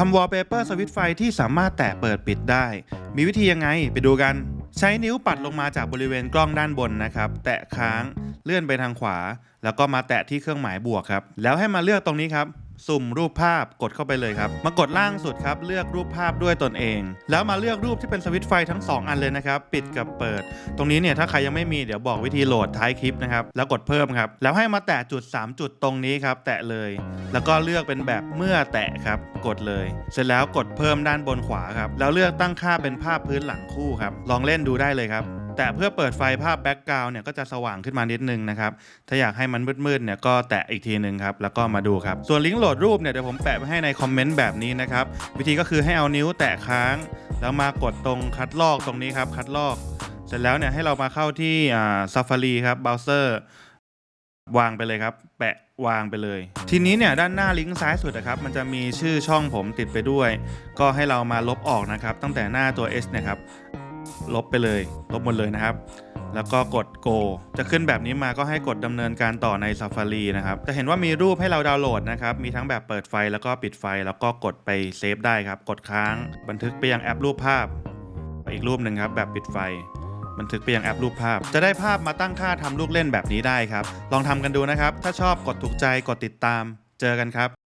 ทำวอลเปเปอร์สวิตช์ไฟที่สามารถแตะเปิดปิดได้ มีวิธียังไงไปดูกัน ใช้นิ้วปัดลงมาจากบริเวณกล้องด้านบนนะครับ แตะค้างเลื่อนไปทางขวา แล้วก็มาแตะที่เครื่องหมายบวกครับ แล้วให้มาเลือกตรงนี้ครับ สุ่มรูปภาพกดเข้าไปเลยครับ มากดล่างสุดครับ เลือกรูปภาพด้วยตนเอง แล้วมาเลือกรูปที่เป็นสวิตช์ไฟทั้ง 2 อันเลยนะครับ ปิดกับเปิด ตรงนี้เนี่ยถ้าใครยังไม่มีเดี๋ยวบอกวิธีโหลดท้ายคลิปนะครับ แล้วกดเพิ่มครับ แล้วให้มาแตะจุด 3 จุดตรงนี้ครับ แตะเลย แล้วก็เลือกเป็นแบบเมื่อแตะครับ กดเลย เสร็จแล้วกดเพิ่มด้านบนขวาครับ แล้วเลือกตั้งค่าเป็นภาพพื้นหลังคู่ครับ ลองเล่นดูได้เลยครับ แต่เพื่อเปิดไฟภาพแบ็กกราวน์เนี่ยก็จะสว่างขึ้นมานิดนึงนะครับ ถ้าอยากให้มันมืดๆเนี่ยก็แตะอีกทีหนึ่งครับ แล้วก็มาดูครับ ส่วนลิงก์โหลดรูปเนี่ยเดี๋ยวผมแปะไว้ให้ในคอมเมนต์แบบนี้นะครับ วิธีก็คือให้เอานิ้วแตะค้าง แล้วมากดตรงคัดลอกตรงนี้ครับ คัดลอก เสร็จแล้วเนี่ยให้เรามาเข้าที่อ่า Safari ครับเบราว์เซอร์วางไปเลยครับ แปะวางไปเลย ทีนี้เนี่ยด้านหน้าลิงก์ซ้ายสุดนะครับ มันจะมีชื่อช่องผมติดไปด้วย ก็ให้เรามาลบออกนะครับ ตั้งแต่หน้าตัว S เนะครับ ลบไปเลย ลบหมดเลยนะครับ แล้วก็กด go จะขึ้นแบบนี้มาก็ให้กดดำเนินการต่อใน Safari นะครับ จะเห็นว่ามีรูปให้เราดาวน์โหลดนะครับ มีทั้งแบบเปิดไฟแล้วก็ปิดไฟ แล้วก็กดไปเซฟได้ครับ กดค้าง บันทึกไปยังแอปรูปภาพไปอีกรูปหนึ่งครับ แบบปิดไฟบันทึกไปยังแอปรูปภาพ จะได้ภาพมาตั้งค่าทำลูกเล่นแบบนี้ได้ครับ ลองทำกันดูนะครับ ถ้าชอบกดถูกใจ กดติดตาม เจอกันครับ